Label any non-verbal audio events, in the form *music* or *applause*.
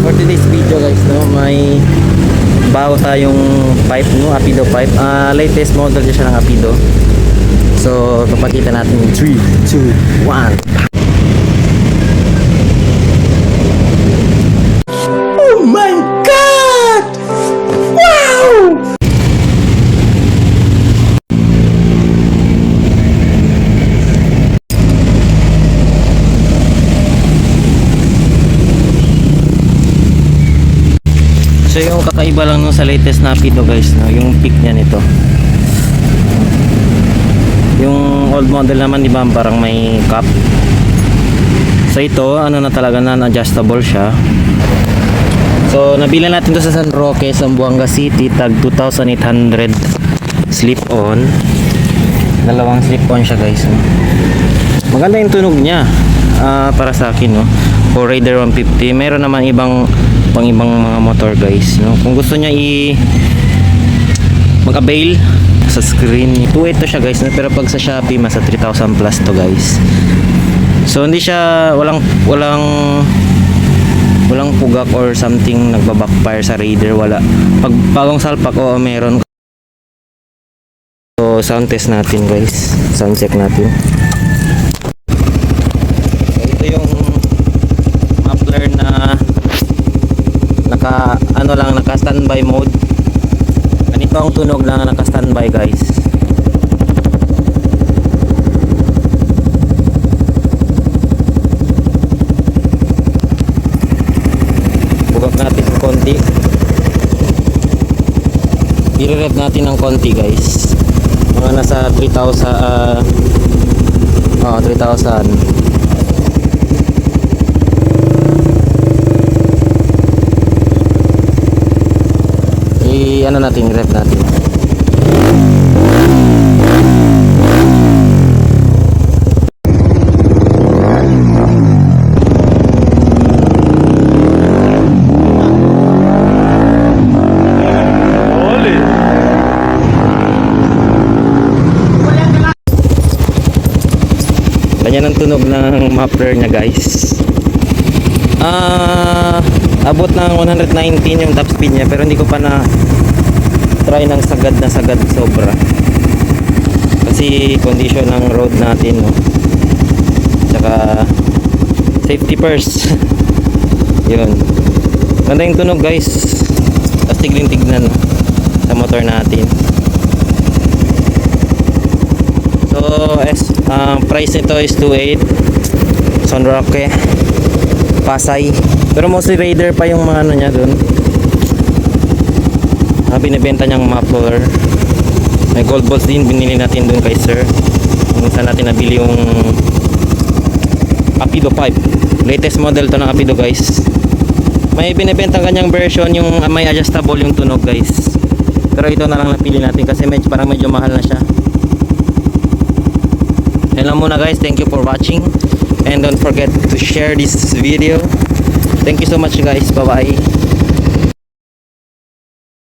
today's video guys no may bago tayong pipe no Apido pipe. Ah, latest model siya ng Apido. So papakita natin. 3 2 1 So yung kakaiba lang nung sa latest na Apido guys, no, yung peak niya nito. Yung old model naman di ba parang may cup. So ito, ano na talaga na adjustable siya. So nabili natin to sa San Roque, Zamboanga City, tag 2,800 slip on. Dalawang slip on siya guys. Maganda yung tunog niya ah, para sa akin no. For Raider 150, meron naman ibang pang ibang mga motor guys no. Kung gusto niya i mag-avail sa screen 2.8 to siya guys no? pero pag sa Shopee mas 3,000 plus to guys. So hindi siya walang walang walang pugak or something nagba-backfire sa Raider. Wala. Pag bagong salpak o meron. So sound test natin guys. Sound check natin so ito yung muffler na naka ano lang naka standby mode ang tunog na naka standby guys. Bugak natin ng konti. I-rev natin ng konti guys. Mga nasa 3,000 ah oh, 3,000 i ano natin rep natin. Ganyan ang tunog ng muffler niya guys. Ah abot ng 119 yung top speed niya pero hindi ko pa na try ng sagad na sagad sobra. Kasi condition ng road natin no? Tsaka safety first. *laughs* Yun. Ganda yung tunog guys. Tapos tigling tignan sa motor natin. So es, ang price nito is 2.8 Son Roque Pasay. Pero mostly Raider pa yung mga ano niya dun na binibenta niyang muffler may gold balls din binili natin dun kay sir. Kung saan natin nabili yung Apido pipe latest model to ng Apido guys. May binibenta kanyang version yung may adjustable yung tunog guys. Pero ito na lang napili natin kasi medyo, parang medyo mahal na siya. Yan lang muna guys. Thank you for watching. And don't forget to share this video. Thank you so much guys. Bye bye